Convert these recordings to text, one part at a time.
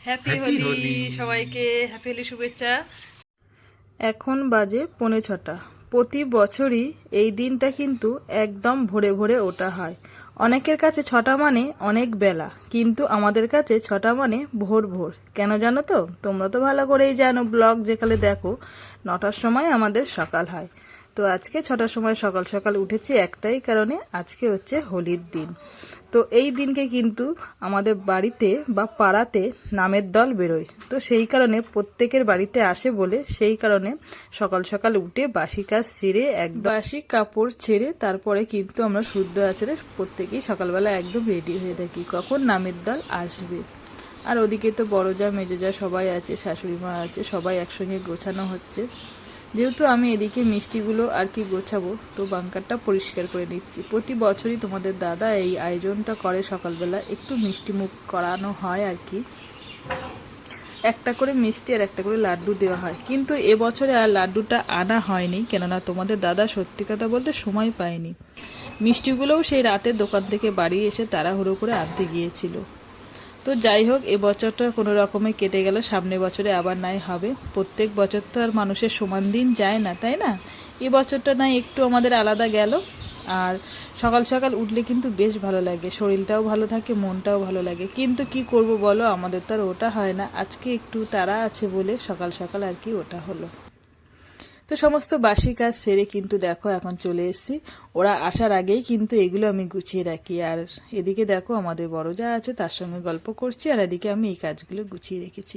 Happy Holi. সবাইকে happy Holi শুভেচ্ছা। এখন বাজে পৌনে ছটা। প্রতি বছরই এই দিনটা কিন্তু একদম ভোরে ভোরে ওঠা হয়। অনেকের কাছে ছটা মানে অনেক বেলা কিন্তু আমাদের কাছে ছটা মানে ভোর ভোর। কেন জানো তো? তোমরা তো ভালো করেই জানো ব্লগ যেখানে দেখো নটার সময় আমাদের সকাল হয়। তো আজকে ছটার সময় সকাল সকাল উঠেছি একটাই কারণে আজকে হচ্ছে হোলির দিন। তো এই দিনকে কিন্তু আমাদের বাড়িতে বা পাড়াতে নামের দল বেরোয়। তো সেই কারণে প্রত্যেকের বাড়িতে আসে বলে সেই কারণে সকাল সকাল উঠে বাসি কাজ ছেড়ে একদম বাসি কাপড় ছেড়ে তারপরে কিন্তু আমরা শুদ্ধ আচারে প্রত্যেকেই সকালবেলা একদম রেডি হয়ে থাকি, কখন নামের দল আসবে। আর ওদিকে তো বড় যা, মেজো যা সবাই আছে শাশুড়ি মা আছে, সবাই একসঙ্গে গোছানো হচ্ছে। যেহেতু আমি এদিকে মিষ্টিগুলো আর কি গোছাবো, তো বাংকারটা পরিষ্কার করে নিচ্ছি। প্রতি বছরই তোমাদের দাদা এই আয়োজনটা করে সকালবেলা, একটু মিষ্টি মুখ করানো হয় আর কি। একটা করে মিষ্টি আর একটা করে লাড্ডু দেওয়া হয়। কিন্তু এবছরে আর লাড্ডুটা আনা হয়নি, কেননা তোমাদের দাদা সত্যি কথা বলতে সময় পায়নি। মিষ্টিগুলোও সেই রাতের দোকান থেকে বাড়ি এসে তাড়াহুড়ো করে আনতে গিয়েছিল। তো যাই হোক, এ বছরটা কোনো রকমে কেটে গেল, সামনে বছরে আবার নাই, হবে। প্রত্যেক বছর তো আর মানুষের সমান দিন যায় না, তাই না? এ বছরটা নাই, একটু আমাদের আলাদা গেল। আর সকাল সকাল উঠলে কিন্তু বেশ ভালো লাগে, শরীরটাও ভালো থাকে, মনটাও ভালো লাগে। কিন্তু কি করব বলো, আমাদের তো আর ওটা হয় না। আজকে একটু তাড়া আছে বলে সকাল সকাল আর কি ওটা হলো। তো সমস্ত বাসি কাজ সেরে কিন্তু দেখো এখন চলে এসেছি। ওরা আসার আগেই কিন্তু এগুলো আমি গুছিয়ে রাখি। আর এদিকে দেখো আমাদের বড় যা আছে তার সঙ্গে গল্প করছি, আর এদিকে আমি এই কাজগুলো গুছিয়ে রেখেছি।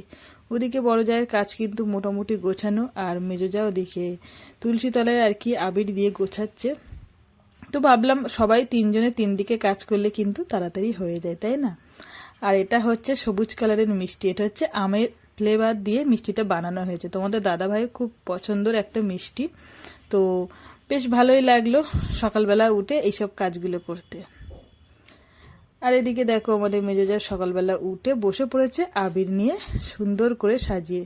ওদিকে বড় জায়ের কাজ কিন্তু মোটামুটি গোছানো, আর মেজো যা ওদিকে তুলসী তলায় আর কি আবির দিয়ে গোছাচ্ছে। তো ভাবলাম সবাই তিনজনে তিন দিকে কাজ করলে কিন্তু তাড়াতাড়ি হয়ে যায়, তাই না? আর এটা হচ্ছে সবুজ কালারের মিষ্টি, এটা হচ্ছে আমের ফ্লেভার দিয়ে মিষ্টিটা বানানো হয়েছে। তোমাদের দাদা ভাইয়ের খুব পছন্দের একটা মিষ্টি। তো বেশ ভালোই লাগল সকালবেলা উঠে এইসব কাজগুলো করতে। আর এদিকে দেখো আমাদের মেজেজার সকালবেলা উঠে বসে পড়েছে আবির নিয়ে সুন্দর করে সাজিয়ে।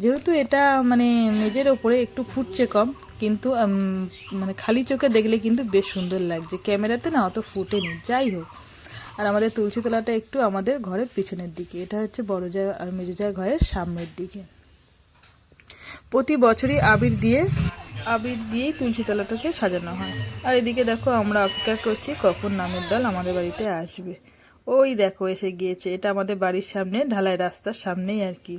যেহেতু এটা মানে মেজের ওপরে একটু ফুটছে কম, কিন্তু মানে খালি চোখে দেখলে কিন্তু বেশ সুন্দর লাগছে। ক্যামেরাতে না অত ফুটেনি। যাই হোক। আর আমাদের তুলসী তলাটা একটু আমাদের ঘরের পিছনের দিকে। এটা হচ্ছে বড় জা আর মেজো জার ঘরের সামনের দিকে। প্রতি বছরই আবির দিয়ে, আবির দিয়েই তুলসী তলাটাকে সাজানো হয়। আর এদিকে দেখো আমরা অপেক্ষা করছি কখন নামের দল আমাদের বাড়িতে আসবে। ওই দেখো এসে গিয়েছে। এটা আমাদের বাড়ির সামনে, ঢালাই রাস্তার সামনেই আর কি।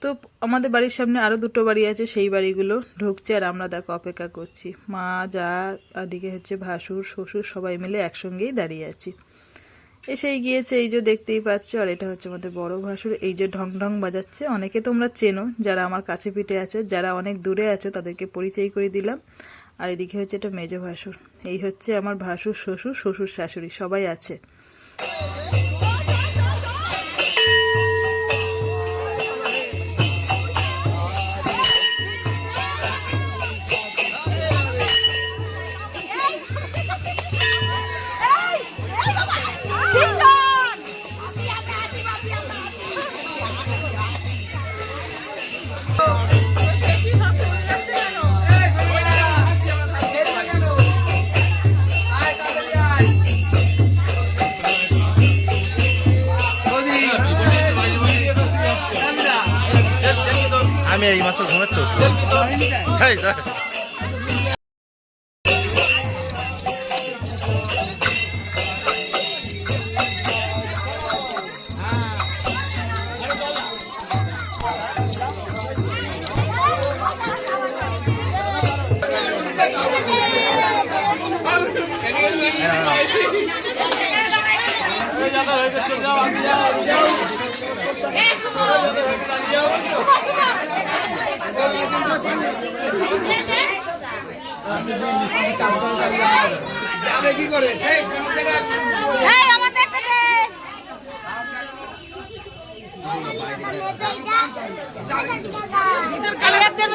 তো আমাদের বাড়ির সামনে আরও দুটো বাড়ি আছে, সেই বাড়িগুলো ঢুকছে আর আমরা দেখো অপেক্ষা করছি। মা, যা এদিকে হচ্ছে ভাসুর, শ্বশুর সবাই মিলে একসঙ্গেই দাঁড়িয়ে আছি। এসেই গিয়েছে, এই যে দেখতেই পাচ্ছ, আর এটা হচ্ছে আমাদের বড় ভাসুর। এই যে ঢং ঢং বাজাচ্ছে, অনেকে তোমরা চেনো, যারা আমার কাছে পিঠে আছো, যারা অনেক দূরে আছো, তাদেরকে পরিচয় করে দিলাম। আর এদিকে হচ্ছে এটা মেজ ভাসুর। এই হচ্ছে আমার ভাসুর শ্বশুর শ্বশুর শাশুড়ি, সবাই আছে। আমি এই মাত্র ঘুমের তো এই দেখ। এই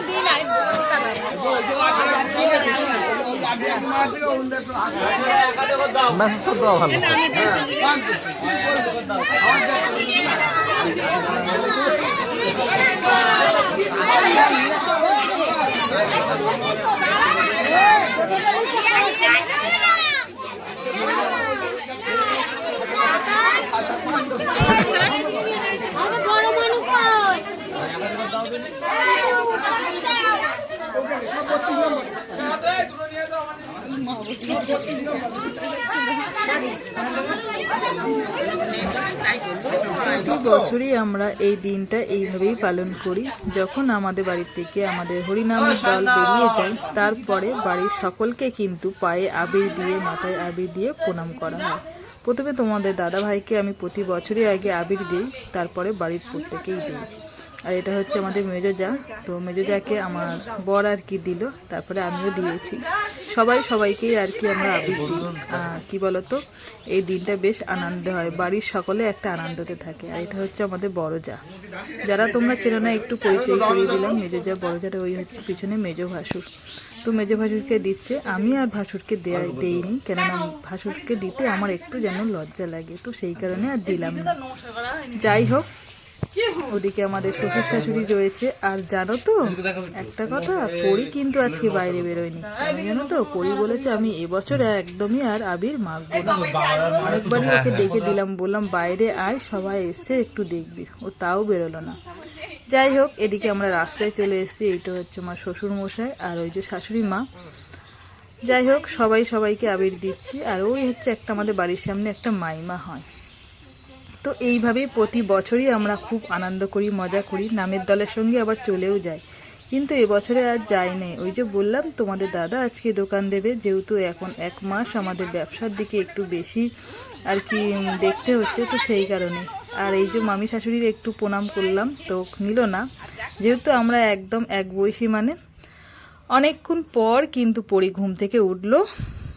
দিই না। মেসেজ করে দেওয়া ভালো আমাদের বড় প্রতি বছরই আমরা এই দিনটা এইভাবেই পালন করি। যখন আমাদের বাড়ি থেকে আমাদের হরিনামের দল বেরিয়ে যায়, তারপরে বাড়ির সকলকে কিন্তু পায়ে আবির দিয়ে, মাথায় আবির দিয়ে প্রণাম করা হয়। প্রথমে তোমাদের দাদা ভাইকে আমি প্রতি বছরই আগে আবির দিই, তারপরে বাড়ির প্রত্যেকেই দিই। আর এটা হচ্ছে আমাদের মেজোজা তো মেজোজাকে আমার বর আর কি দিল, তারপরে আমিও দিয়েছি। সবাই সবাইকেই আর কি আমরা আবির দিই কি বলতো, এই দিনটা বেশ আনন্দ হয়। বাড়ির সকলে একটা আনন্দতে থাকে। আর এটা হচ্ছে আমাদের বড় যা যারা তোমরা চেনো না, একটু পরিচয় করিয়ে দিলাম। মেজো যা বড় যাটা ওই হচ্ছে পিছনে মেজো ভাসুর। তো মেজো ভাসুরকে দিচ্ছে। আমি আর ভাসুরকে দেয়া, দেইনি। কেননা ভাসুরকে দিতে আমার একটু যেন লজ্জা লাগে। তো সেই কারণে আর দিলাম না। যাই হোক ওদিকে আমাদের শ্বশুর শাশুড়ি রয়েছে। আর জানো তো, একটা কথা, পরি কিন্তু আজকে বাইরে বেরোয়নি। জানো তো, পরি বলেছে আমি এবছর একদমই আর আবির মাখবো না। অনেকবারই ওকে ডেকে দিলাম, বললাম, বাইরে আয়, সবাই এসে একটু দেখবি। ও তাও বেরোলো না। যাই হোক, এদিকে আমরা রাস্তায় চলে এসেছি, এইটা হচ্ছে আমার শ্বশুর মশাই আর ওই যে শাশুড়ি মা। যাই হোক, সবাই সবাইকে আবির দিচ্ছি। আর ওই হচ্ছে একটা আমাদের বাড়ির সামনে একটা মাইমা হয়। তো এইভাবেই প্রতি বছরই আমরা খুব আনন্দ করি, মজা করি, নামের দলের সঙ্গে আবার চলেও যাই। কিন্তু এবছরে আর যাই যাইনি ওই যে বললাম, তোমাদের দাদা আজকে দোকান দেবে, যেহেতু এখন এক মাস আমাদের ব্যবসার দিকে একটু বেশি আর কি দেখতে হচ্ছে তো সেই কারণে। আর এই যে মামি শাশুড়ির একটু প্রণাম করলাম, তো নিল না। যেহেতু আমরা একদম এক বয়সী মানে অনেকক্ষণ পর কিন্তু পরি ঘুম থেকে উঠল।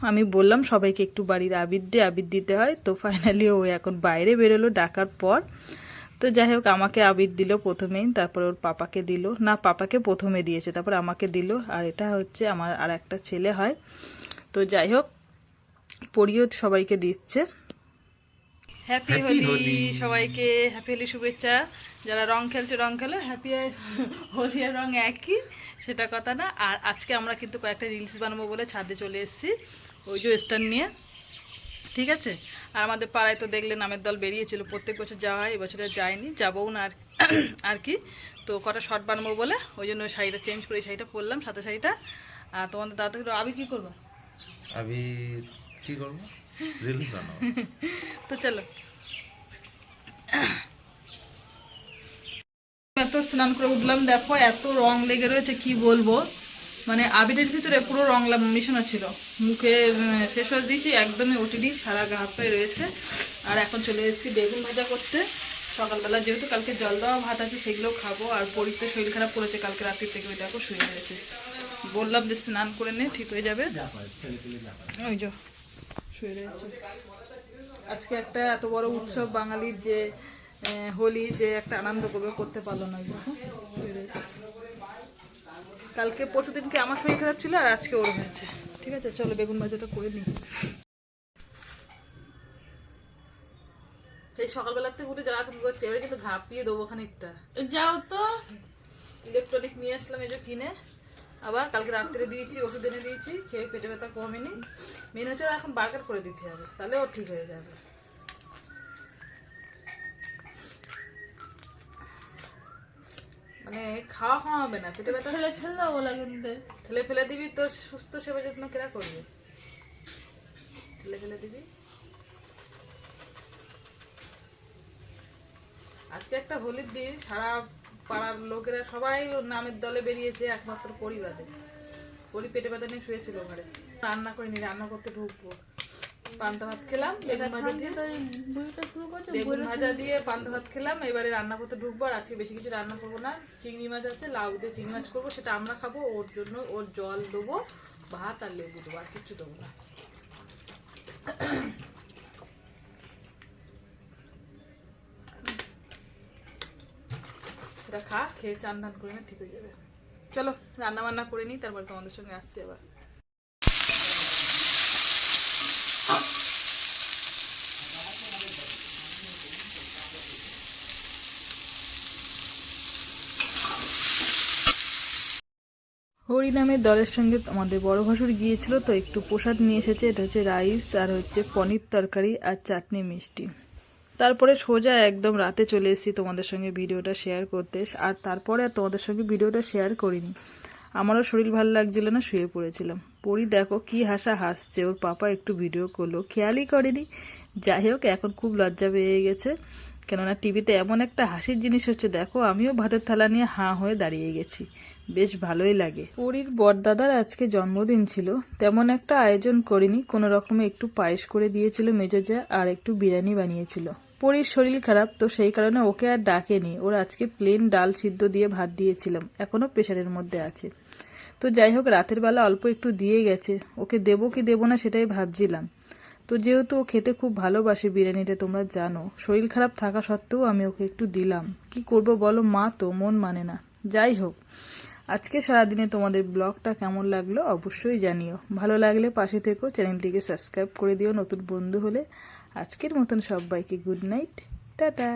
আমি বললাম সবাইকে একটু বাড়ির আবির দিয়ে আবির দিতে হয়। তো ফাইনালি ও এখন বাইরে বেরোলো ডাকার পর। তো যাই হোক আমাকে আবির দিল প্রথমেই তারপর ওর পাপাকে দিল। না পাপাকে প্রথমে দিয়েছে তারপর আমাকে দিল। আর এটা হচ্ছে আমার আর একটা ছেলে হয়। তো যাই হোক পরিও সবাইকে দিচ্ছে। হ্যাপি হোলি সবাইকে হ্যাপি হোলি শুভেচ্ছা। যারা রং খেলছে রং খেলো হ্যাপি হোলি আর রং একই সেটা কথা না। আর আজকে আমরা কিন্তু কয়েকটা রিলস বানাবো বলে ছাদে চলে এসেছি। ওই যে স্ট্যান্ড নিয়ে। ঠিক আছে? আর আমাদের পাড়ায় তো দেখলে নামের দল বেরিয়েছিল প্রত্যেক বছর যাওয়া হয় এবছরে যায়নি যাবও না আর আর কি। তো কটা শর্ট বানাবো বলে ওই জন্য ওই শাড়িটা চেঞ্জ করে শাড়িটা পরলাম সাথে শাড়িটা। আর তোমাদের দাদা আবি কী করব? আমি কি করব? রিলস বানাবো। তো চলো। এত স্নান করে উঠলাম দেখো এত রং লেগে রয়েছে কি বলব? মানে আবিরের ভিতরে পুরো রং মিশানো ছিল। মুখে শেষ হয়ে দিয়েছি, একদমই ওটিডি সারা গা হাত পায়ে রয়েছে। আর এখন চলে এসেছি বেগুন ভাজা করতে। সকালবেলা যেহেতু কালকে জল দেওয়া ভাত আছে, সেগুলো খাব। আর পরিতে শরীর খারাপ করেছে, কালকে রাত্রি থেকে ওই দেখো শুয়ে রয়েছে। বললাম যে স্নান করে নে, ঠিক হয়ে যাবে। ওই যো, শুয়ে রয়েছে। আজকে একটা এত বড় উৎসব, বাঙালির যে হোলি, যে একটা আনন্দ করবে করতে পারল না শুয়ে রয়েছে। কালকে পরশু দিনকে আমার শরীর খারাপ ছিল আর আজকে ওর হয়েছে। ঠিক আছে চলো বেগুন ভাজাটা করে নিই। সেই সকালবেলা থেকে উঠে যারা তুমি করছে এবারে কিন্তু ঘাপিয়ে দেবো খানিকটা। যাও তো। ইলেকট্রনিক নিয়ে আসলাম এই যে কিনে। আবার কালকে রাত্রে দিয়েছি ওষুধ এনে দিয়েছি খেয়ে পেটে ব্যথা কমেনি। মেন হচ্ছে ওর এখন বার্গার করে দিতে হবে তাহলে ও ঠিক হয়ে যাবে। মানে খাওয়া খাওয়া হবে না পেটে ব্যথা ফেলে ফেলল বলা কিন্তু ঠেলে ফেলে দিবি তোর সুস্থ সেবা যত্ন কেরা করবে? ঠেলে ফেলে দিবি? আজকে একটা হোলির দিন সারা পাড়ার লোকেরা সবাই ওর নামের দলে বেরিয়েছে একমাত্র পরিবারে। পরি পেটে ব্যথা নিয়ে শুয়েছিল ঘরে। রান্না করিনি রান্না করতে ঢুকবো। পান্তা ভাত খেলাম বেগুন ভাজা দিয়ে বইটা শুরু করছ বেগুন ভাজা দিয়ে পান্তা ভাত খেলাম এবারে রান্না করতে ঢুকবো আর আজকে বেশি কিছু রান্না করব না। চিংড়ি মাছ আছে লাউ দিয়ে চিংড়ি মাছ করব সেটা আমরা খাব ওর জন্য ওর জল দেবো ভাত আর লেবু দেবো আর কিচ্ছু দেবো না। সেটা খা খেয়ে চান টান করে না ঠিক হয়ে যাবে। চলো রান্না বান্না করে নিই তারপর তোমাদের সঙ্গে আসছি আবার। হরিনামের দলের সঙ্গে আমাদের বড় ভাসুর গিয়েছিল, তো একটু প্রসাদ নিয়ে এসেছে। এটা হচ্ছে রাইস আর হচ্ছে পনির তরকারি আর চাটনি মিষ্টি। তারপরে সোজা একদম রাতে চলে এসেছি তোমাদের সঙ্গে ভিডিওটা শেয়ার করতে। আর তারপরে আর তোমাদের সঙ্গে ভিডিওটা শেয়ার করিনি। আমারও শরীর ভালো লাগছিল না, শুয়ে পড়েছিলাম। পরি দেখো কি হাসা হাসছে, ওর পাপা একটু ভিডিও করল, খেয়ালই করেনি। যাই হোক, এখন খুব লজ্জা পেয়ে গেছে। কেননা টিভিতে এমন একটা হাসির জিনিস হচ্ছে, দেখো, আমিও ভাতের থালা নিয়ে হাঁ হয়ে দাঁড়িয়ে গেছি। বেশ ভালোই লাগে। পরীর বরদাদার আজকে জন্মদিন ছিল। তেমন একটা আয়োজন করিনি, কোনো রকমে একটু পায়েস করে দিয়েছিল মেজজা আর একটু বিরিয়ানি বানিয়েছিল। পরীর শরীর খারাপ, তো সেই কারণে ওকে আর ডাকেনি। ওর আজকে প্লেন ডাল সিদ্ধ দিয়ে ভাত দিয়েছিলাম, এখনও প্রেশারের মধ্যে আছে। তো যাই হোক, রাতের বেলা অল্প একটু দিয়ে গেছে। ওকে দেবো কি দেবো না সেটাই ভাবছিলাম। তো যেহেতু ও খেতে খুব ভালোবাসে বিরিয়ানিটা, তোমরা জানো। শরীর খারাপ থাকা সত্ত্বেও আমি ওকে একটু দিলাম। কি করব বলো? মা তো মন মানে না। যাই হোক, আজকে সারাদিনে তোমাদের ব্লগটা কেমন লাগল অবশ্যই জানিও। ভালো লাগলে পাশে থেকো, চ্যানেলটিকে সাবস্ক্রাইব করে দিও নতুন বন্ধু হলে। আজকের মতন সবাইকে গুড নাইট। টাটা।